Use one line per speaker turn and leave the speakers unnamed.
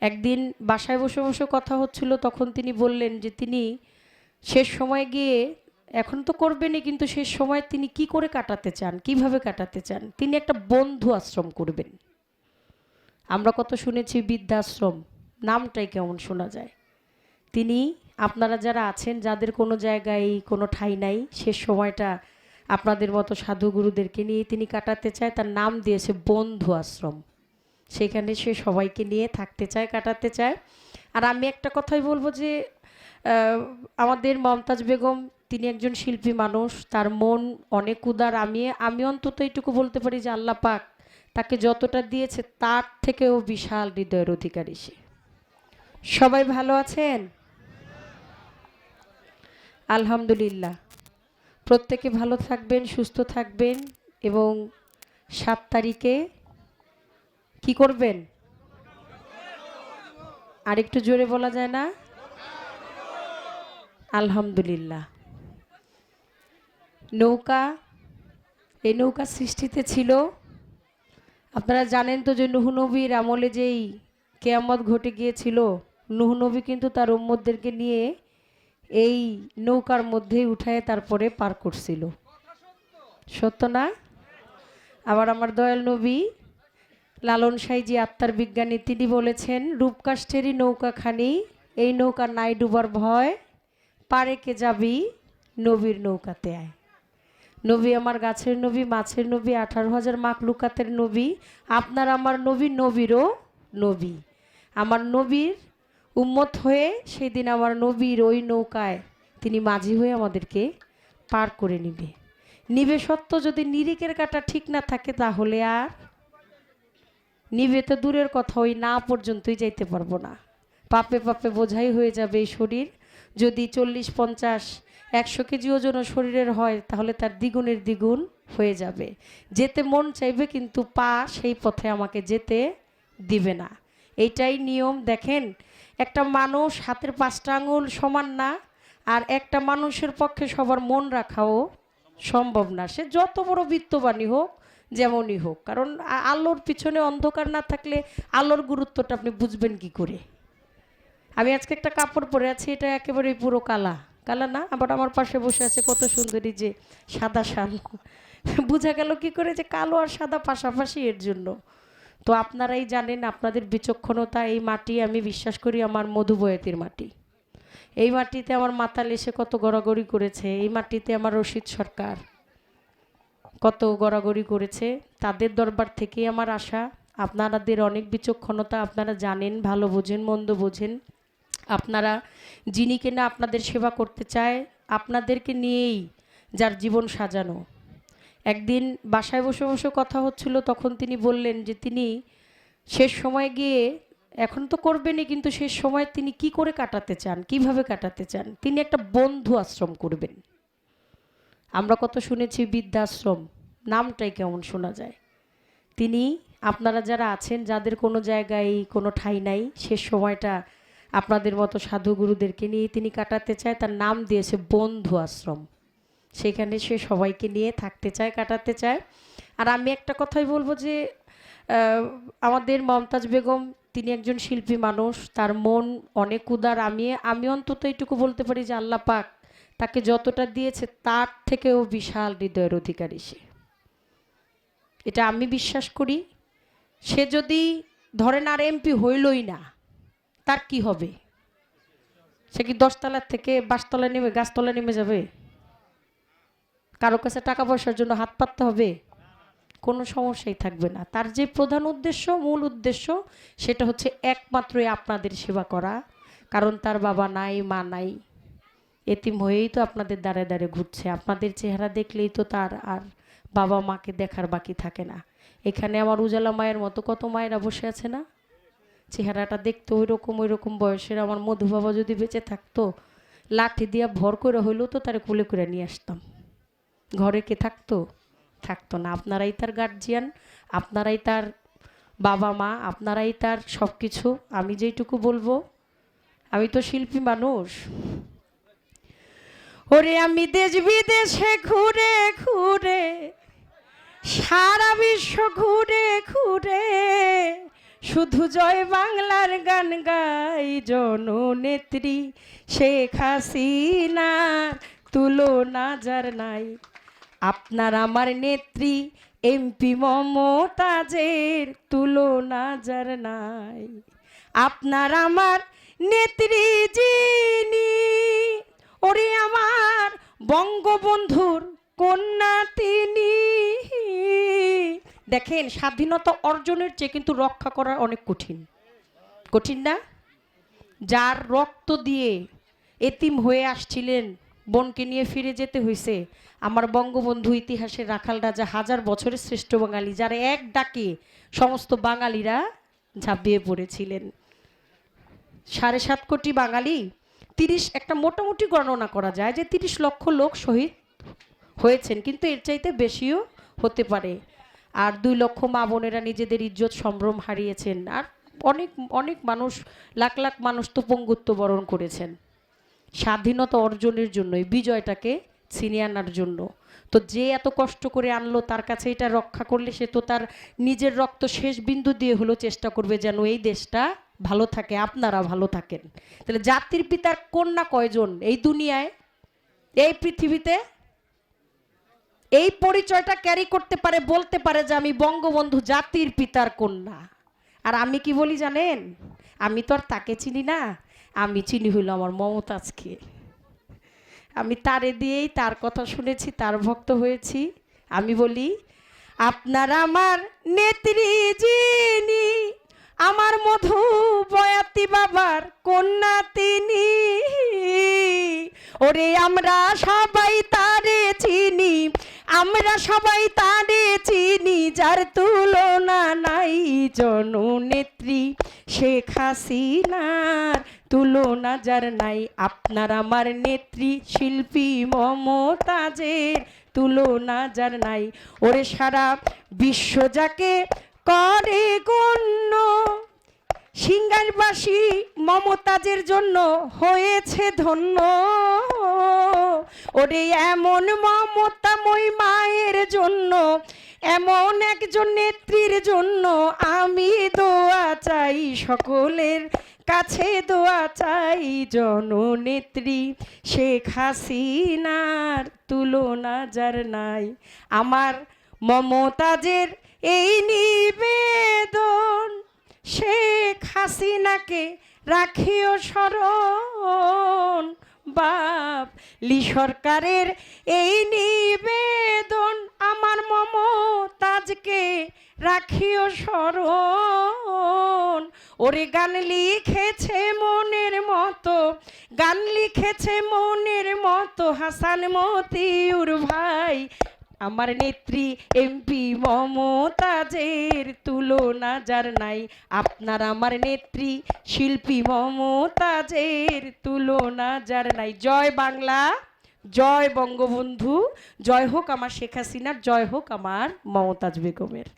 একদিন বাসায় বসে বসে কথা হচ্ছিল, তখন তিনি বললেন যে, তিনি শেষ সময় গিয়ে, এখন তো করবেনই, কিন্তু শেষ সময় তিনি কি করে কাটাতে চান? কীভাবে কাটাতে চান? তিনি একটা বন্ধু আশ্রম করবেন। আমরা কত শুনেছি, বৃদ্ধাশ্রম, নামটাই কেমন শোনা যায়। তিনি, আপনারা যারা আছেন, যাদের কোনো জায়গায় কোনো ঠাঁই নাই, শেষ সময়টা আপনাদের মতো সাধুগুরুদেরকে নিয়ে তিনি কাটাতে চায়, তার নাম দিয়েছে বন্ধু আশ্রম। সেখানে সে সবাইকে নিয়ে থাকতে চায়, কাটাতে চায়। আর আমি একটা কথাই বলব যে আমাদের মমতাজ বেগম, তিনি একজন শিল্পী মানুষ, তার মন অনেক উদার। আমি আমি অন্তত এইটুকু বলতে পারি যে আল্লাহ পাক তাকে যতটা দিয়েছে, তার থেকেও বিশাল হৃদয়ের অধিকারী সে। সবাই ভালো আছেন? আলহামদুলিল্লাহ। প্রত্যেকে ভালো থাকবেন, সুস্থ থাকবেন এবং সাত তারিখে কি করবেন? আর একটু জোরে বলা যায় না? আলহামদুলিল্লাহ। নৌকা, এই নৌকা সৃষ্টিতে ছিল। আপনারা জানেন তো যে নুহ নবীর আমলে যেই কেয়ামত ঘটে গিয়েছিল, নুহ নবী কিন্তু তার উম্মদদেরকে নিয়ে এই নৌকার মধ্যেই উঠায় তারপরে পার করছিল। সত্য না? আবার আমার দয়াল নবী লালন সাইজি আত্মার বিজ্ঞানী তিনি বলেছেন, রূপকাষ্ঠেরই নৌকাখানি এই নৌকা নাই ডুবার ভয়, পারে কে যাবি নবীর নৌকাতে আয়। নবী আমার গাছের নবী, মাছের নবী, আঠারো হাজার মাকলুকাতের নবী, আপনার আমার নবী, নবীরও নবী। আমার নবীর উম্মত হয়ে সেদিন আমার নবীর ওই নৌকায় তিনি মাঝি হয়ে আমাদেরকে পার করে নিবে। নিবে সত্য যদি নিরিকের কাটা ঠিক না থাকে তাহলে আর নিবে তো দূরের কথা, ওই না পর্যন্তই যাইতে পারব না। পাপে পাপে বোঝাই হয়ে যাবে এই শরীর। যদি চল্লিশ, পঞ্চাশ, একশো কেজি ওজন শরীরের হয়, তাহলে তার দ্বিগুণের দ্বিগুণ হয়ে যাবে। যেতে মন চাইবে, কিন্তু পা সেই পথে আমাকে যেতে দিবে না। এইটাই নিয়ম, দেখেন, একটা মানুষ হাতের পাঁচটা আঙুল সমান না, আর একটা মানুষের পক্ষে সবার মন রাখাও সম্ভব না। সে যত বড় বিত্তবানই হোক যেমনই হোক। কারণ আলোর পিছনে অন্ধকার না থাকলে আলোর গুরুত্বটা আপনি বুঝবেন কি করে? আমি আজকে একটা কাপড় পরে আছি, এটা একেবারে পুরো কালা। কালা না, আবার আমার পাশে বসে আছে কত সুন্দরী যে সাদা শাল। বোঝা গেল কি করে যে কালো আর সাদা পাশাপাশি এর জন্য। তো আপনারাই জানেন, আপনাদের বিচক্ষণতা, এই মাটি আমি বিশ্বাস করি আমার মধুবয়তির মাটি। এই মাটিতে আমার মাতাল এসে কত গড়াগড়ি করেছে, এই মাটিতে আমার রশিদ সরকার। কত গড়াগড়ি করেছে, তাদের দরবার থেকেই আমার আশা। আপনাদের অনেক বিচক্ষণতা আপনারা জানেন, ভালো বোঝেন, মন্দ বোঝেন। আপনারা যিনি কিনা আপনাদের সেবা করতে চায়, আপনাদেরকে নিয়েই যার জীবন সাজানো। একদিন বাসায় বসে বসে কথা হচ্ছিল, তখন তিনি বললেন যে, তিনি শেষ সময় গিয়ে, এখন তো করবেনই, কিন্তু শেষ সময় তিনি কি করে কাটাতে চান? কীভাবে কাটাতে চান? তিনি একটা বন্ধু আশ্রম করবেন। আমরা কত শুনেছি বৃদ্ধাশ্রম, নামটাই কেমন শোনা যায়। তিনি, আপনারা যারা আছেন, যাদের কোনো জায়গায় কোনো ঠাঁই নাই শেষ সময়টা আপনাদের মতো সাধুগুরুদেরকে নিয়ে তিনি কাটাতে চায়, তার নাম দিয়েছে বন্ধু আশ্রম। সেখানে সে সবাইকে নিয়ে থাকতে চায়, কাটাতে চায়। আর আমি একটা কথাই বলব যে আমাদের মমতাজ বেগম, তিনি একজন শিল্পী মানুষ, তার মন অনেক উদার। আমি আমি অন্তত এইটুকু বলতে পারি যে আল্লাহ পাক তাকে যতটা দিয়েছে, তার থেকেও বিশাল হৃদয়ের অধিকারী সে। এটা আমি বিশ্বাস করি, সে যদি ধরেন আর এমপি হইলই না, তার কি হবে? সে কি দশতলার থেকে বাসতলায় নেমে গাছতলায় নেমে যাবে? কারও কাছে টাকা পয়সার জন্য হাত পাততে হবে? কোনো সমস্যাই থাকবে না। তার যে প্রধান উদ্দেশ্য, মূল উদ্দেশ্য, সেটা হচ্ছে একমাত্রই আপনাদের সেবা করা। কারণ তার বাবা নাই, মা নাই এতিম হয়েই তো আপনাদের দ্বারে দ্বারে ঘুরছে। আপনাদের চেহারা দেখলেই তো তার আর বাবা মাকে দেখার বাকি থাকে না। এখানে আমার উজালা মায়ের মতো কত মায়েরা বসে আছে না? চেহারাটা দেখতে ওই রকম ওই রকম বয়সের। আমার মধু বাবা যদি বেঁচে থাকতো লাঠি দিয়া ভর করে হইলেও তো তারে কুলে করে নিয়ে আসতাম। ঘরে কে থাকতো? থাকতো না। আপনারাই তার গার্জিয়ান আপনারাই তার বাবা মা, আপনারাই তার সব কিছু আমি যেইটুকু বলব, আমি তো শিল্পী মানুষ। ওরে আমি দেশ বিদেশে ঘুরে ঘুরে, সারা বিশ্ব ঘুরে ঘুরে, শুধু জয় বাংলার গান গাই জননেত্রী শেখ হাসিনার তুলনা যার নাই। আপনার আমার নেত্রী এমপি মমতাজের তুলনা যার নাই। আপনার আমার নেত্রী যিনি বঙ্গবন্ধুর কন্যা তিনি। দেখেন, স্বাধীনতা অর্জনের চেয়ে কিন্তু রক্ষা করা অনেক কঠিন। কঠিন না? যার রক্ত দিয়ে এতিম হয়ে আসছিলেন, বোনকে নিয়ে ফিরে যেতে হয়েছে আমার বঙ্গবন্ধু ইতিহাসের রাখাল রাজা হাজার বছরের শ্রেষ্ঠ বাঙালি, যারা এক ডাকে সমস্ত বাঙালিরা ঝাঁপিয়ে পড়েছিলেন। সাড়ে সাত কোটি বাঙালি তিরিশ, একটা মোটামুটি গণনা করা যায় যে তিরিশ লক্ষ লোক শহীদ হয়েছেন, কিন্তু এর চাইতে বেশিও হতে পারে। আর দুই লক্ষ মা বোনেরা নিজেদের ইজ্জত, সম্ভ্রম হারিয়েছেন। আর অনেক অনেক মানুষ, লাখ লাখ মানুষ তো পঙ্গুত্ব বরণ করেছেন। স্বাধীনতা অর্জনের জন্য এই বিজয়টাকে ছিনিয়ে আনার জন্য। তো যে এত কষ্ট করে আনলো, তার কাছে এটা রক্ষা করলে সে তো তার নিজের রক্ত শেষ বিন্দু দিয়ে হলেও চেষ্টা করবে যেন এই দেশটা ভালো থাকে, আপনারা ভালো থাকেন। তাহলে জাতির পিতার কন্যা কয়জন এই দুনিয়ায়? এই পৃথিবীতে? এই পরিচয়টা ক্যারি করতে পারে, বলতে পারে যে আমি বঙ্গবন্ধু জাতির পিতার কন্যা। আর আমি কি বলি জানেন? আমি তো আর তাকে চিনি না। আমি চিনি হইল আমার মমতাজকে। আমি তারে দিয়েই তার কথা শুনেছি, তার ভক্ত হয়েছি। আমি বলি, আপনার আমার নেত্রী যিনি আমার মধু বয়াতি বাবার কন্যা তিনি। ওরে আমরা সবাই তারে চিনি, আমরা সবাই তারে চিনি, যার তুলনা নাই জননেত্রী শেখ হাসিনার তুলনা যার নাই আপনার আমার নেত্রী শিল্পী মমতাজের তুলনা যার নাই। ওরে সারা বিশ্ব যাকে করে গণ্য। সিঙ্গারবাসী মমতাজের জন্য হয়েছে ধন্য। ওরে এমন মমতাময় মায়ের জন্য, এমন একজন নেত্রীর জন্য আমি দোয়া চাই, সকলের কাছে দোয়া চাই। জননেত্রী শেখ হাসিনার তুলনা যার নাই, আমার মমতাজের এই নিবেদন শেখ হাসিনাকে রাখিও স্মরণ। বাপ, লি সরকারের এই নিবেদন আমার মমতাজকে রাখিও স্মরণ। ওরে গান লিখেছে মনের মতো, গান লিখেছে মনের মতো হাসান মতিউর ভাই। আমার নেত্রী এমপি মমতাজের তুলনা যার নাই। আপনার আমার নেত্রী শিল্পী মমতাজের তুলনা যার নাই। জয় বাংলা, জয় বঙ্গবন্ধু, জয় হোক আমার শেখ হাসিনার, জয় হোক আমার মমতাজ বেগমের।